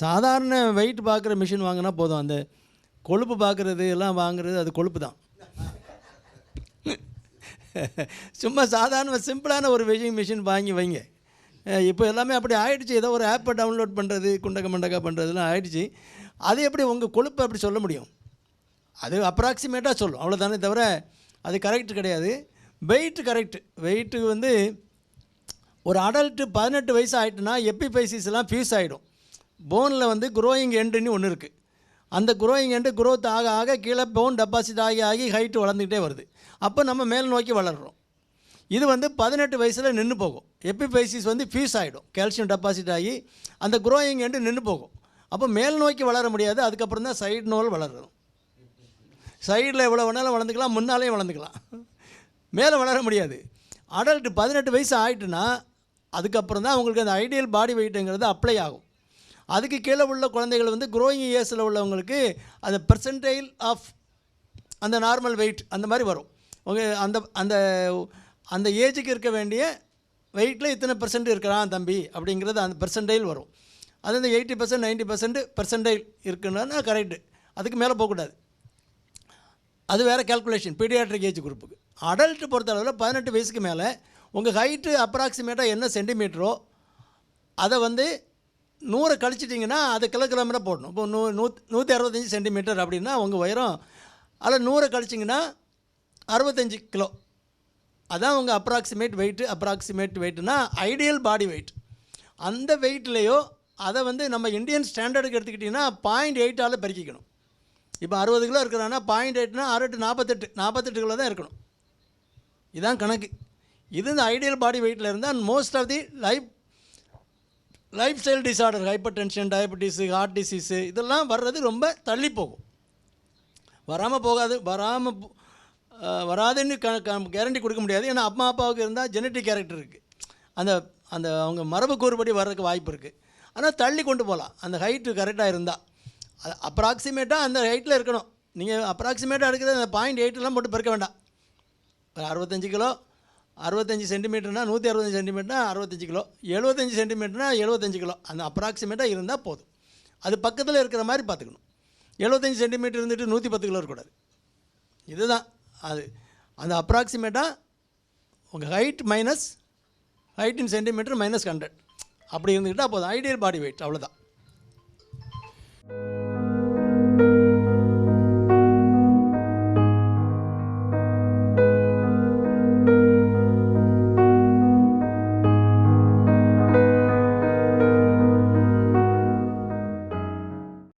சாதாரண வெயிட் பார்க்குற மிஷின் வாங்கினா போதும். அந்த கொழுப்பு பார்க்குறது எல்லாம் வாங்குறது அது கொழுப்பு தான் சும்மா சாதாரண சிம்பிளான ஒரு வெஷிங் மிஷின் வாங்கி வைங்க. இப்போ எல்லாமே அப்படி ஆயிடுச்சு. ஏதோ ஒரு ஆப்பை டவுன்லோட் பண்ணுறது குண்டக மண்டக்கா பண்ணுறதுலாம் ஆயிடுச்சு. அது எப்படி உங்கள் கொழுப்பை அப்படி சொல்ல முடியும்? அது அப்ராக்சிமேட்டாக சொல்லும். அவ்வளோதானே தவிர அது கரெக்ட் கிடையாது. வெயிட்டு கரெக்ட் வெயிட்டு வந்து ஒரு அடல்ட்டு பதினெட்டு வயசு ஆகிட்டுனா எப்பி பைசிஸ்லாம் ஃபியூஸ் ஆகிடும் போனில் வந்து குரோயிங் எண்டுன்னு ஒன்று இருக்குது அந்த குரோயிங் எண்டு குரோத் ஆக ஆக கீழே போன் டெபாசிட் ஆகி ஆகி ஹைட்டு வளர்ந்துக்கிட்டே வருது. அப்போ நம்ம மேல் நோக்கி வளர்கிறோம் இது வந்து பதினெட்டு வயசில் நின்று போகும். எப்பிபைசிஸ் வந்து ஃபியூஸ் ஆகிடும் கால்சியம் டெபாசிட் ஆகி அந்த குரோயிங் எண்டு நின்று போகும். அப்போ மேல் நோக்கி வளர முடியாது. அதுக்கப்புறம் தான் சைடு நோல் வளரும். சைடில் எவ்வளோ வேணாலும் வளர்ந்துக்கலாம். முன்னாலேயும் வளர்ந்துக்கலாம். மேலே வளர முடியாது. அடல்ட்டு பதினெட்டு வயசு ஆகிட்டுனா அதுக்கப்புறம் தான் உங்களுக்கு அந்த ஐடியல் பாடி வெயிட்டுங்கிறது அப்ளை ஆகும். அதுக்கு கீழே உள்ள குழந்தைகள் வந்து க்ரோயிங் இயர்ஸில் உள்ளவங்களுக்கு அந்த பெர்சன்டைல் ஆஃப் அந்த நார்மல் வெயிட் அந்த மாதிரி வரும். உங்கள் அந்த அந்த அந்த ஏஜுக்கு இருக்க வேண்டிய வெயிட்டில் இத்தனை பெர்சன்ட் இருக்கிறான் தம்பி அப்படிங்கிறது அந்த பெர்சன்டைல் வரும். அது இந்த eighty percent ninety percent percentile இருக்குன்னா கரெக்டு அதுக்கு மேலே போகக்கூடாது அது வேறு கேல்குலேஷன் பீடியாட்ரிக் ஏஜ் குரூப்புக்கு அடல்ட்டு பொறுத்தளவில் பதினெட்டு வயசுக்கு மேலே உங்கள் ஹைட்டு அப்ராக்சிமேட்டாக என்ன சென்டிமீட்டரோ அதை வந்து நூறை கழிச்சிட்டிங்கன்னா அது கிலோ கிலோமீட்டர் போடணும். இப்போ நூ நூ நூற்றி அறுபத்தஞ்சி சென்டிமீட்டர் அப்படின்னா உங்கள் உயரம் அதில் நூறை கழிச்சிங்கன்னா அறுபத்தஞ்சி கிலோ. அதான் உங்கள் அப்ராக்சிமேட் வெயிட்டு அப்ராக்சிமேட் வெயிட்னா ஐடியல் பாடி வெயிட் அந்த வெயிட்லேயோ அதை வந்து நம்ம இந்தியன் ஸ்டாண்டர்டுக்கு எடுத்துக்கிட்டிங்கன்னா பாயிண்ட் எயிட்டால் பெருக்கிக்கணும். இப்போ அறுபது கிலோ இருக்கிறான்னா பாயிண்ட் எயிட்னா ஆறு எட்டு நாற்பத்தெட்டு நாற்பத்தெட்டு கிலோ தான் இருக்கணும். இதுதான் கணக்கு. இது இந்த ஐடியல் பாடி வெயிட்டில் இருந்தால் most of the life lifestyle disorder hypertension diabetes heart disease இதெல்லாம் வர்றது ரொம்ப தள்ளி போகும். வராமல் போகாது வராமல் வராதுன்னு க கேரண்டி கொடுக்க முடியாது. ஏன்னா அம்மா அப்பாவுக்கு இருந்தால் ஜெனட்டிக் கேரக்டர் இருக்குது அந்த அந்த அவங்க மரபு கூறுபடி வர்றதுக்கு வாய்ப்பு இருக்குது ஆனால் தள்ளி கொண்டு போகலாம் அந்த ஹைட்டு கரெக்டாக இருந்தால் அது அப்ராக்சிமேட்டாக அந்த ஹைட்டில் இருக்கணும். நீங்கள் அப்ராக்சிமேட்டாக எடுக்கிறது அந்த பாயிண்ட் எயிட்டெல்லாம் போட்டு பெருக்க வேண்டாம். ஒரு அறுபத்தஞ்சு கிலோ அறுபத்தஞ்சி சென்டிமீட்டர்னா நூற்றி அறுபத்தஞ்சி சென்டிமீட்டர்னா அறுபத்தஞ்சு கிலோ. எழுபத்தஞ்சி சென்டிமீட்டர்னா எழுபத்தஞ்சு கிலோ. அந்த அப்ராக்சிமேட்டாக இருந்தால் போதும். அது பக்கத்தில் இருக்கிற மாதிரி பார்த்துக்கணும். எழுபத்தஞ்சி சென்டிமீட்டர் இருந்துட்டு நூற்றி பத்து கிலோ இருக்கக்கூடாது. இதுதான். அது அந்த அப்ராக்சிமேட்டாக உங்கள் height minus height in centimetre minus hundred அப்படி இருந்துக்கிட்டால் போதும். ஐடியல் பாடி வெயிட் அவ்வளோதான்